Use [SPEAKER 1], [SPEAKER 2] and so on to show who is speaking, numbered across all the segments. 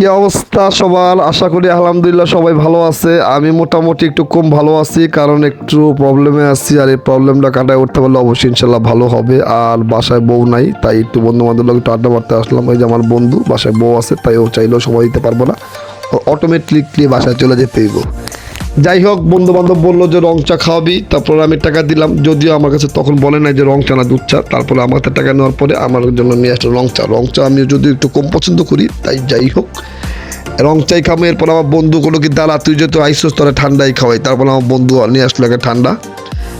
[SPEAKER 1] কি অবস্থা সবার? আশা করি আলহামদুলিল্লাহ সবাই ভালো আছে। আমি মোটামুটি একটু কম ভালো আছি, কারণ একটু প্রবলেমে আছি আর এই প্রবলেমটা কাটায় উঠতে পারলে অবশ্যই ইনশাল্লাহ ভালো হবে। আর বাসায় বউ নাই, তাই একটু বন্ধু বান্ধব একটু আড্ডা মারতে আসলাম। ওই যে আমার বন্ধু, বাসায় বউ আছে, তাই ও চাইলেও সময় দিতে পারব না। অটোমেটিকলি বাসায় চলে যেতেই যাই হোক বন্ধু বান্ধব বলল যে, রং চা খাওয়াবি। তারপর আমি টাকা দিলাম। যদিও আমার কাছে তখন বলে নাই যে, রং চা না, দুধ চা। তারপরে আমার হাতে টাকা নেওয়ার পরে আমার জন্য নিয়ে আসলো রং চা। রং চা আমি যদি একটু কম পছন্দ করি, তাই যাই হোক রং চাই খাব, এরপর আমার বন্ধু কোনো কি, দাঁড়া, তুই যেহেতু আইসোস, তোরা ঠান্ডাই খাওয়াই। তারপর আমার বন্ধু নিয়ে আসলো একটা ঠান্ডা।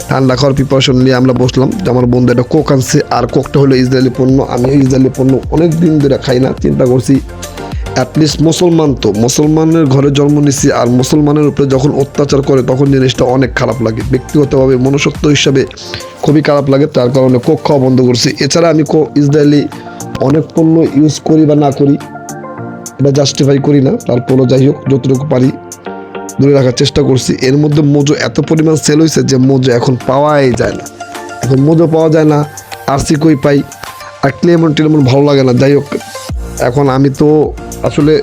[SPEAKER 1] ঠান্ডা খাওয়ার প্রিপারেশন নিয়ে আমরা বসলাম যে, আমার বন্ধু একটা কোক আনছে, আর কোকটা হলো ইসরায়েলি পণ্য। আমি ইসরায়েলি পণ্য অনেক দিন ধরে খাই না, চিন্তা করছি অ্যাটলিস্ট মুসলমান তো। মুসলমানের ঘরে জন্ম নিছি আর মুসলমানের উপরে যখন অত্যাচার করে, তখন জিনিসটা অনেক খারাপ লাগে। ব্যক্তিগতভাবে মনুষ্যত্ব হিসাবে খুবই খারাপ লাগে, তার কারণে কোক খাওয়া বন্ধ করছি। এছাড়া আমি ইসরায়েলি অনেক পণ্য ইউজ করি বা না করি, এটা জাস্টিফাই করি না। তারপরও যাই হোক, যতটুকু পারি দূরে রাখার চেষ্টা করছি। এর মধ্যে মোজো এত পরিমাণ সেল হয়েছে যে মোজো এখন পাওয়াই যায় না। এখন মোজো পাওয়া যায় না আরসি কই পাই? আর ক্লেমন টেলেমন ভালো লাগে না। যাই হোক এখন আমি তো আসলে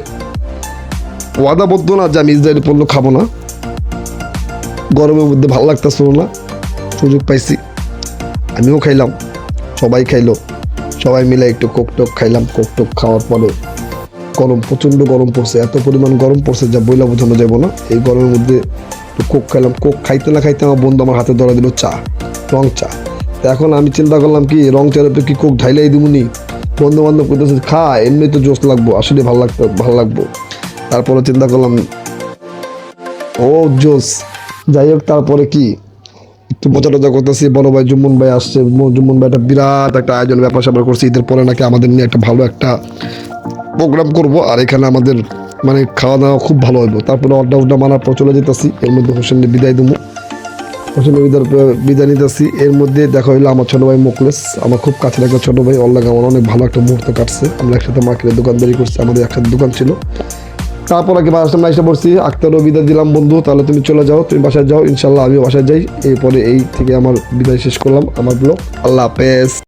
[SPEAKER 1] ওয়াদাবদ্ধ না যে আমি ইসরায়েলি পণ্য খাব না। গরমের মধ্যে ভালো লাগতেছিল না। সুযোগ পাইছি। আমিও খাইলাম। সবাই খাইলো। সবাই মিলে একটু কোক টোক খাইলাম। কোক টোক খাওয়ার পরে গরম, প্রচণ্ড গরম পড়ছে। এত পরিমাণ গরম পড়ছে যা বইলা বোঝানো যাব না। এই গরমের মধ্যে একটু কোক খাইলাম। কোক খাইতে না খাইতে আমার বন্ধু আমার হাতে ধরা দিল চা, রং চা। এখন আমি চিন্তা করলাম কি, রং উপরে কি কোক ঢাইলাই দিবনি বন্ধু বান্ধব করতেছে খা এমনি তো জোশ লাগবো, আসলে ভালো লাগতো, ভালো লাগবো। তারপরে চিন্তা করলাম, ও জোস যাই হোক, তারপরে কি? একটু মজা টজা করতেছি, বড় ভাই জুম্মন ভাই আসছে। জুম্মন ভাই একটা বিরাট একটা আয়োজন, ব্যাপার স্যাপার করছে। ঈদের পরে নাকি আমাদের নিয়ে একটা ভালো একটা প্রোগ্রাম করব, আর এখানে আমাদের মানে খাওয়া দাওয়া খুব ভালো হইব। তারপরে অড্ডা উড্ডা মানার পর চলে যেতেছি, এর মধ্যে হোসেনের বিদায় দেবো হোসেনের বিদায় নিতেছি। এর মধ্যে দেখা হইল আমার ছোট ভাই মুকলেস আমার খুব কাছের একটা ছোট ভাই। অল্লাগে লাগে আমার অনেক ভালো একটা মুহূর্ত কাটছে। আমরা একসাথে মার্কেটে দোকানদারি করছি। আমাদের একসাথে দোকান ছিল। তারপর আগে বাসার সামনে এসে পড়ছি। আক্তারও বিদায় দিলাম, বন্ধু। তাহলে তুমি চলে যাও। তুমি বাসায় যাও। ইনশাল্লাহ আমিও বাসায় যাই। এরপরে এই থেকে আমার বিদায় শেষ করলাম, আমার ব্লগ। আল্লাহ হাফেজ।